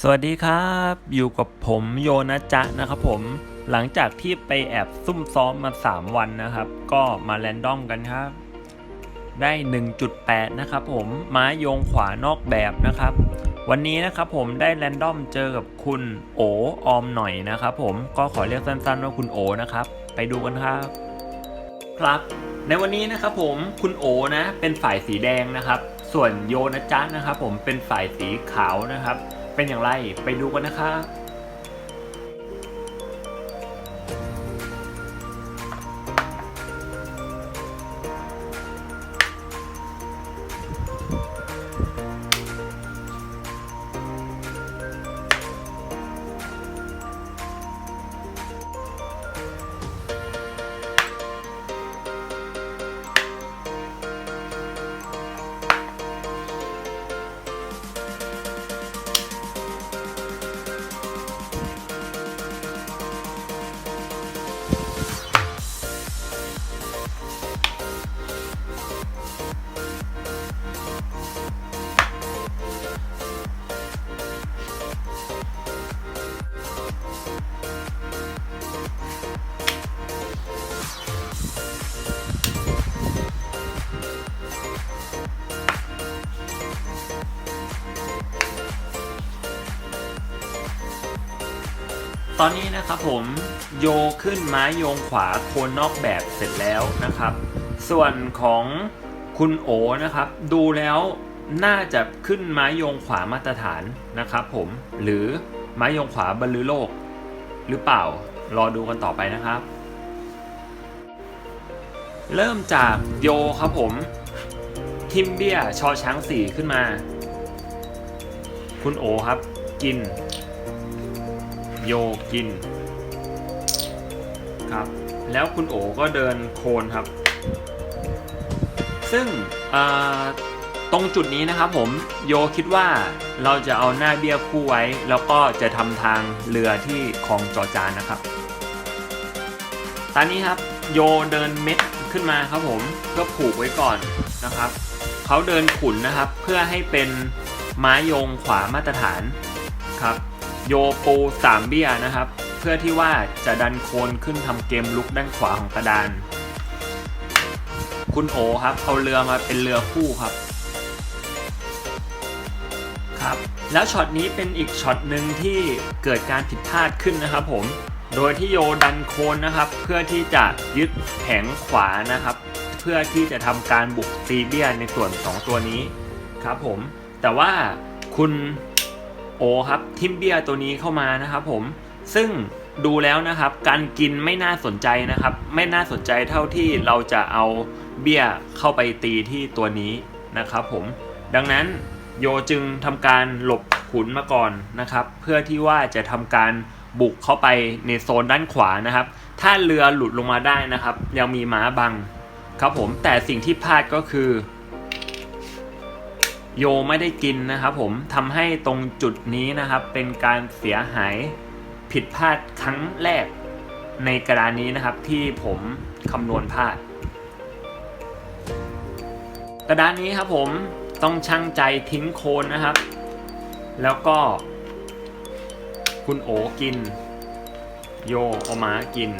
สวัสดีครับ อยู่กับผมโยนะจ๊ะนะครับผมหลังจากที่ไปแอบซุ่มซ้อมมา 3 วันนะครับ ก็มาแรนดอมกันครับ ได้ 1.8 นะครับผมไม้โยงขวานอกแบบนะครับ วันนี้นะครับผมได้แรนดอมเจอกับคุณโอออมหน่อยนะครับผมก็ขอเรียกสั้นๆว่าคุณโอนะครับ ไปดูกันครับ ครับ ในวันนี้นะครับผมคุณโอนะเป็นฝ่ายสีแดงนะครับ ส่วนโยนะจ๊ะนะครับผมเป็นฝ่ายสีขาวนะครับ เป็นอย่างไรไปดูกันนะครั ตอนนี้นะครับผมโยขึ้นไม้โยงขวาโคนนอกแบบเสร็จแล้วนะครับ ส่วนของคุณโอนะครับ ดูแล้วน่าจะขึ้นไม้โยงขวามาตรฐานนะครับผมหรือไม้โยงขวาบรรลือโลก หรือเปล่ารอดูกันต่อไปนะครับ เริ่มจากโยครับผมทิมเบียชอช้างสี่ขึ้นมา คุณโอครับ กิน โยกินครับ แล้วคุณโอก็เดินโคนครับ ซึ่งตรงจุดนี้นะครับผมโยคิดว่าเราจะเอาหน้าเบี้ยคู่ไว้ แล้วก็จะทำทางเรือที่คลองจอจานนะครับ ตอนนี้ครับโยเดินเม็ดขึ้นมาครับผมเพื่อผูกไว้ก่อนนะครับเขาเดินขุนนะครับเพื่อให้เป็นไม้โยงขวามาตรฐานครับ โยปูสามเบี้ยนะครับ เพื่อที่ว่าจะดันโคนขึ้นทำเกมลุกด้านขวาของกระดาน คุณโอครับ เอาเรือมาเป็นเรือคู่ครับครับ แล้วช็อตนี้เป็นอีกช็อตหนึ่งที่เกิดการผิดพลาดขึ้นนะครับผมโดยที่โยดันโคนนะครับ เพื่อที่จะยึดแผงขวานะครับ เพื่อที่จะทำการบุกตีเบียในส่วนสองตัวนี้ครับผม แต่ว่าคุณ โอครับทิมเบียตัวนี้เข้ามานะครับผมซึ่งดูแล้วนะครับการกินไม่น่าสนใจนะครับ ไม่น่าสนใจเท่าที่เราจะเอาเบี้ยเข้าไปตีที่ตัวนี้นะครับผมดังนั้นโยจึงทำการหลบขุนมาก่อนนะครับ เพื่อที่ว่าจะทำการบุกเข้าไปในโซนด้านขวานะครับ ถ้าเรือหลุดลงมาได้นะครับ ยังมีม้าบังครับผมแต่สิ่งที่พลาดก็คือ โยไม่ได้กินนะครับผมทำให้ตรงจุดนี้นะครับเป็นการเสียหายผิดพลาดครั้งแรกในกระดานนี้นะครับที่ผมคำนวณพลาด กระดานนี้ครับผมต้องช่างใจทิ้งโคนนะครับ แล้วก็ คุณโอกิน โยโอมากิน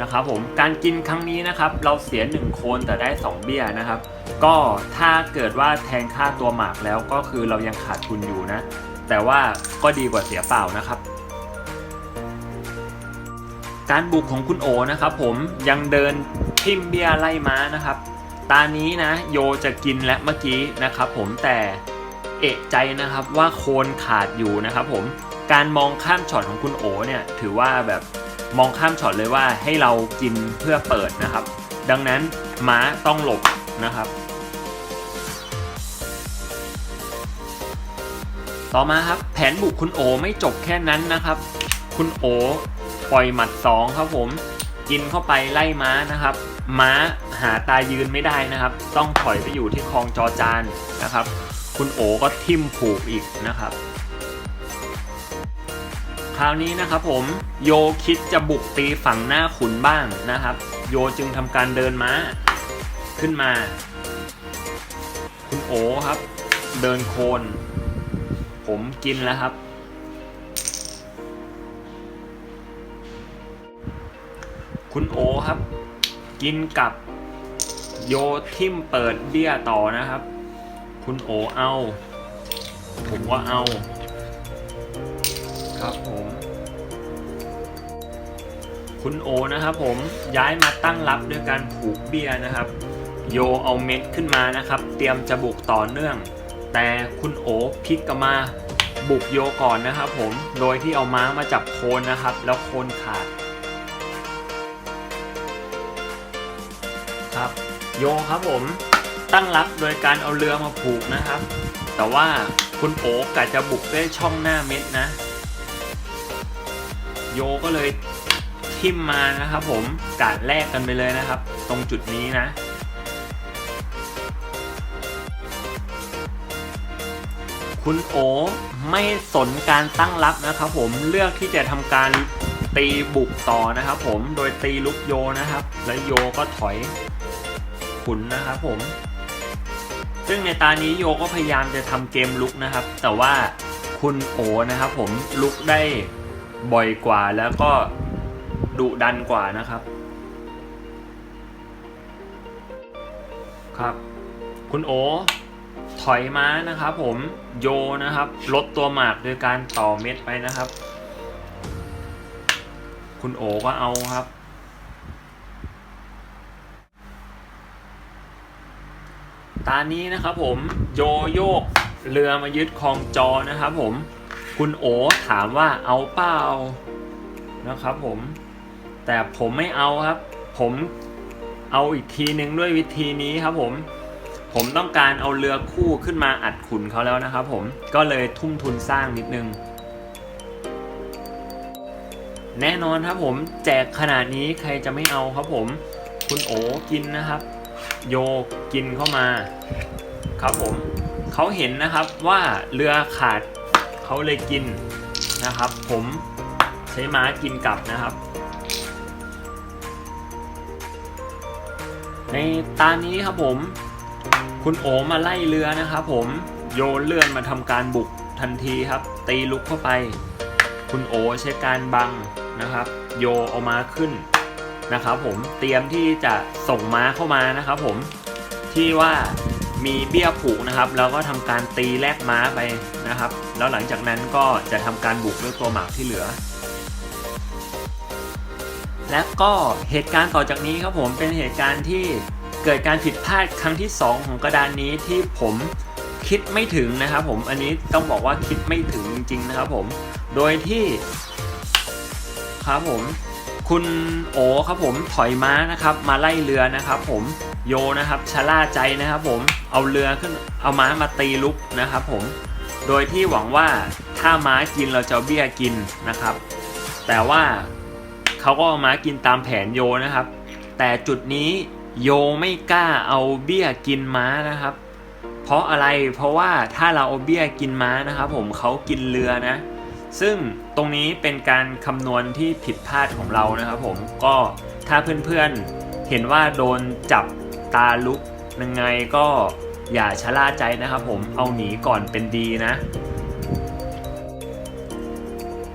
นะครับผมการกินครั้งนี้นะครับ เราเสีย 1 โคนแต่ได้ 2 เบี้ยนะครับ ก็ถ้าเกิดว่าแทงค่าตัวหมากแล้วก็คือเรายังขาดทุนอยู่นะ แต่ว่าก็ดีกว่าเสียเปล่านะครับ การบุกของคุณโอนะครับผมยังเดินทิมเบียไล่ม้านะครับ ตานี้นะโยจะกินและเมื่อกี้นะครับผมแต่เอะใจนะครับว่าโคนขาดอยู่นะครับผมการมองข้ามช็อตของคุณโอเนี่ยถือว่าแบบมองข้ามช็อตเลยว่าให้เรากินเพื่อเปิดนะครับ ดังนั้นม้าต้องหลบนะครับ ต่อมาครับ แผนบุกคุณโอไม่จบแค่นั้นนะครับ คุณโอปล่อยหมัดสองครับผม กินเข้าไปไล่ม้านะครับ ม้าหาตายืนไม่ได้นะครับ ต้องถอยไปอยู่ที่คลองจอจานนะครับ คุณโอก็ทิ่มผูกอีกนะครับ คราวนี้นะครับผมโยคิดจะบุกตีฝั่งหน้าขุนบ้างนะครับ โยจึงทำการเดินม้าขึ้นมา คุณโอครับ เดินโคน ผมกินแล้วครับ คุณโอครับ กินกับโยทิมเปิดเบี้ยต่อนะครับ คุณโอเอา ผมว่าเอา ครับผม คุณโอนะครับผมย้ายมาตั้งรับด้วยการผูกเบี้ยนะครับ โยเอาเม็ดขึ้นมานะครับ เตรียมจะบุกต่อเนื่อง แต่คุณโอพลิกกลับมาบุกโยก่อนนะครับผม โดยที่เอาม้ามาจับโคนนะครับ แล้วโคนขาดครับโยครับผมตั้งรับโดยการเอาเรือมาผูกนะครับ แต่ว่าคุณโอกะจะบุกด้วยช่องหน้าเม็ดนะ โยก็เลยทิมมานะครับผมกาดแลกกันไปเลยนะครับ ตรงจุดนี้นะ คุณโอไม่สนการตั้งรับนะครับผมเลือกที่จะทำการตีบุกต่อนะครับผมโดยตีลุกโยนะครับ และโยก็ถอยขุนนะครับผม ซึ่งในตานี้โยก็พยายามจะทำเกมลุกนะครับ แต่ว่าคุณโอนะครับผมลุกได้บ่อยกว่าแล้วก็ดุดันกว่านะครับ ครับ คุณโอ อยม้านะครับ ผมโยนะครับลดตัวหมากโดยการต่อเม็ดไปนะครับ คุณโอก็เอาครับ ตานี้นะครับผมโยโยกเรือมายึดคลองจอนะครับ ผมคุณโอถามว่าเอาเปล่านะครับ ผม แต่ผมไม่เอาครับ ผมเอาอีกทีหนึ่งด้วยวิธีนี้ครับผม ผมต้องการเอาเรือคู่ขึ้นมาอัดขุนเขาแล้วนะครับผมก็เลยทุ่มทุนสร้างนิดนึง แน่นอนครับผมแจกขนาดนี้ใครจะไม่เอาครับผม คุณโอกินนะครับ โยกินเข้ามา ครับผมเขาเห็นนะครับว่าเรือขาดเขาเลยกินนะครับ ผมใช้ม้ากินกลับนะครับในตานี้ครับผม คุณโอมาไล่เรือนะครับผมโยนเลื่อนมาทำการบุกทันทีครับ ตีลุกเข้าไป คุณโอใช้การบังนะครับ โยเอามาขึ้นนะครับผมเตรียมที่จะส่งม้าเข้ามานะครับผมที่ว่ามีเบี้ยผูกนะครับแล้วก็ทำการตีแลกม้าไปนะครับ แล้วหลังจากนั้นก็จะทำการบุกด้วยตัวหมากที่เหลือ และก็เหตุการณ์ต่อจากนี้ครับผมเป็นเหตุการณ์ที่ เกิดการผิดพลาดครั้งที่ 2 ของกระดานนี้ที่ผมคิดไม่ถึงนะครับผมอันนี้ต้องบอกว่าคิดไม่ถึงจริงๆนะครับผม โดยที่ครับผมคุณโอครับผมถอยม้านะครับ มาไล่เรือนะครับผมโยนะครับชะล่าใจนะครับผมเอาเรือขึ้นเอาม้ามาตีลุกนะครับผมโดยที่หวังว่าถ้าม้ากินเราจะเอาเบี้ยกินนะครับ แต่ว่าเขาก็เอาม้ากินตามแผนโยนะครับ แต่จุดนี้ โยไม่กล้าเอาเบี้ยกินม้านะครับ เพราะอะไรเพราะว่าถ้าเราเอาเบี้ยกินม้านะครับผมเขากินเรือนะ ซึ่งตรงนี้เป็นการคำนวณที่ผิดพลาดของเรานะครับผมก็ถ้าเพื่อนๆเห็นว่าโดนจับตาลุกยังไงก็อย่าชะล่าใจนะครับผมเอาหนีก่อนเป็นดีนะ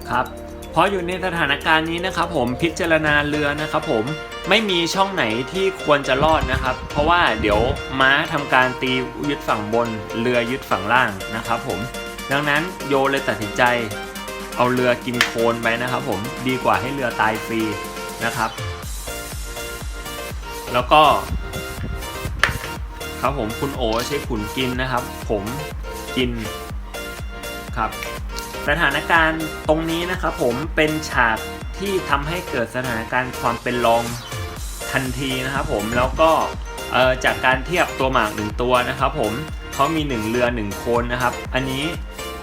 ครับ เพราะอยู่ในสถานการณ์นี้นะครับผมพิจารณาเรือนะครับผมไม่มีช่องไหนที่ควรจะรอดนะครับ เพราะว่าเดี๋ยวม้าทำการตียึดฝั่งบน เรือยึดฝั่งล่างนะครับผมดังนั้นโยเลยตัดสินใจ เอาเรือกินโคลนไปนะครับผมดีกว่าให้เรือตายฟรีนะครับ แล้วก็ ครับผมคุณโอใช้ขุนกินนะครับ ผมกินครับ สถานการณ์ตรงนี้นะครับผมเป็นฉากที่ทำให้เกิดสถานการณ์ความเป็นรองทันทีนะครับผมแล้วก็เอ่อจากการเทียบตัวหมากหนึ่งตัวนะครับผมเขามีหนึ่งเรือหนึ่งโคนนะครับ อันนี้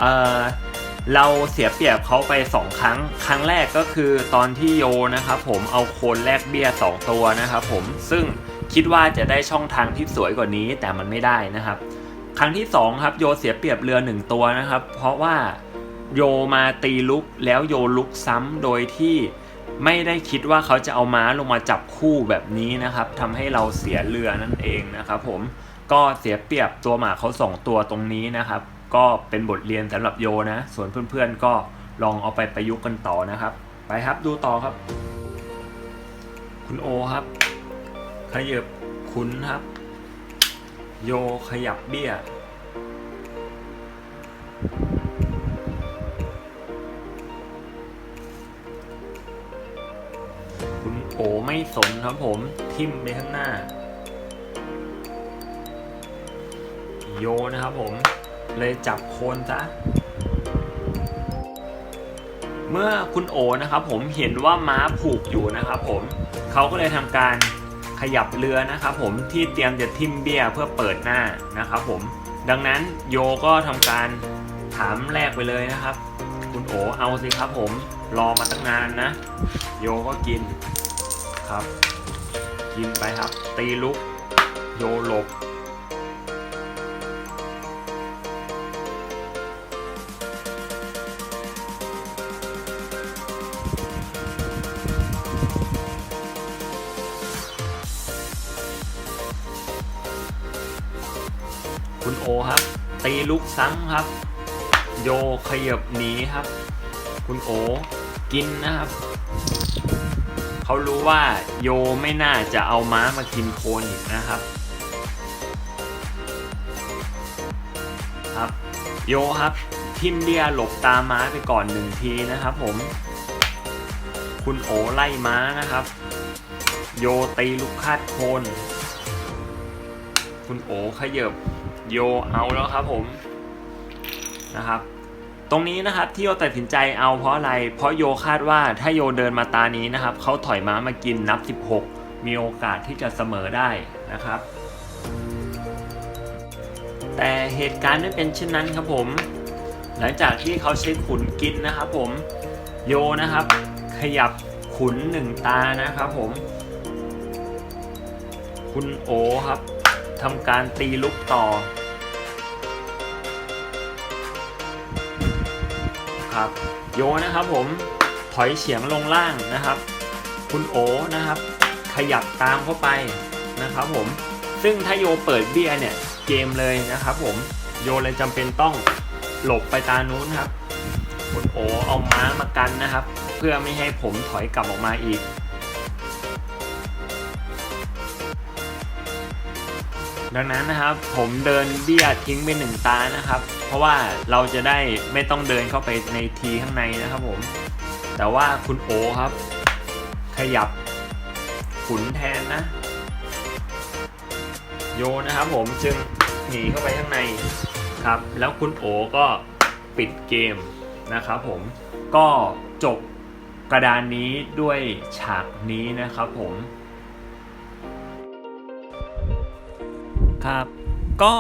เอ่อเราเสียเปรียบเขาไป 2 ครั้ง ครั้งแรกก็คือตอนที่โยนะครับผมเอาโคนแลกเบี้ย 2 ตัวนะครับผมซึ่งคิดว่าจะได้ช่องทางที่สวยกว่านี้แต่มันไม่ได้นะครับ ครั้งที่2ครับโยเสียเปรียบเรือ 1 ตัวนะครับ เพราะว่า โยมาตีลุกแล้วโยลุกซ้ำโดยที่ไม่ได้คิดว่าเขาจะเอาม้าลงมาจับคู่แบบนี้นะครับทำให้เราเสียเรือนั่นเองนะครับผมก็เสียเปรียบตัวหมาเขาสองตัวตรงนี้นะครับ ก็เป็นบทเรียนสำหรับโยนะ ส่วนเพื่อนๆก็ลองเอาไปประยุกต์กันต่อนะครับ ไปครับดูต่อครับ คุณโอครับ ขยับขุนครับ โยขยับเบี้ย ไม่สนครับผมทิมไปข้างหน้า โยนะครับผม เลยจับโคนซะเมื่อคุณโอนะครับผมเห็นว่าม้าผูกอยู่นะครับผมเขาก็เลยทำการขยับเรือนะครับผมที่เตรียมจะทิมเบี้ยเพื่อเปิดหน้านะครับผมดังนั้นโยก็ทำการถามแรกไปเลยนะครับ คุณโอเอาสิครับผมรอมาตั้งนานนะ โยก็กิน ครับกินไปครับ ตีลุก โยหลบ คุณโอครับ ตีลุกซ้ำครับ โยขยับหนีครับ คุณโอกินนะครับ เขารู้ว่าโยไม่น่าจะเอาม้ามากินโคนอีกนะครับครับโยครับทิมเดียหลบตามม้าไปก่อนหนึ่งทีนะครับผม คุณโอไล่ม้านะครับ โยตีลูกคาดโคน คุณโอขยบโยเอาแล้วครับผมนะครับ ตรงนี้นะครับที่โยตัดสินใจเอาเพราะอะไร เพราะโยคาดว่าถ้าโยเดินมาตานี้นะครับเขาถอยม้ามากินนับ 16 มีโอกาสที่จะเสมอได้นะครับ แต่เหตุการณ์ไม่เป็นเช่นนั้นครับผม หลังจากที่เขาใช้ขุนกินนะครับผมโยนะครับ ขยับขุนหนึ่งตานะครับผม คุณโอครับทำการตีลุกต่อ ครับ โยนะครับผมถอยเฉียงลงล่างนะครับ คุณโอนะครับ ขยับตามเข้าไปนะครับผมซึ่งถ้าโยเปิดเบี้ยเนี่ยเกมเลยนะครับ ผมโยเลยจำเป็นต้องหลบไปตานู้นครับ คุณโอเอาม้ามากันนะครับ เพื่อไม่ให้ผมถอยกลับออกมาอีก ดังนั้นนะครับ ผมเดินเบี้ยทิ้งไปหนึ่งตานะครับ เพราะว่าเราจะได้ไม่ต้องเดินเข้าไปในทีข้างในนะครับผม แต่ว่าคุณโอครับ ขยับขุนแทนนะ โยนะครับผมจึงหนีเข้าไปข้างในครับ แล้วคุณโอก็ปิดเกมนะครับผมก็จบกระดานนี้ด้วยฉากนี้นะครับผม ครับ ก็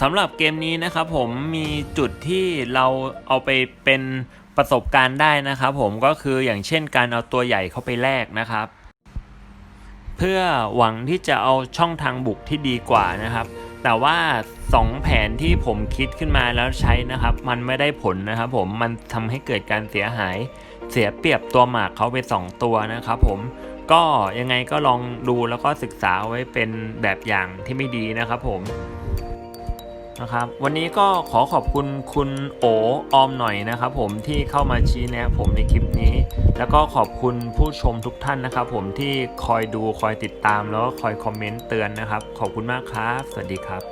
สำหรับเกมนี้นะครับผมมีจุดที่เราเอาไปเป็นประสบการณ์ได้นะครับผมก็คืออย่างเช่นการเอาตัวใหญ่เข้าไปแลกนะครับ เพื่อหวังที่จะเอาช่องทางบุกที่ดีกว่านะครับ แต่ว่า 2 แผนที่ผมคิดขึ้นมาแล้วใช้นะครับ มันไม่ได้ผลนะครับผมมันทำให้เกิดการเสียหายเสียเปรียบตัวหมากเขาไป 2 ตัวนะครับผมก็ยังไงก็ลองดูแล้วก็ศึกษาไว้เป็นแบบอย่างที่ไม่ดีนะครับผม นะครับวันนี้ก็ขอขอบคุณคุณโอออมหน่อยนะครับผมที่เข้ามาชี้แนะผมในคลิปนี้ แล้วก็ขอบคุณผู้ชมทุกท่านนะครับผมที่คอยดูคอยติดตามแล้วก็คอยคอมเมนต์เตือนนะครับ ขอบคุณมากครับ สวัสดีครับ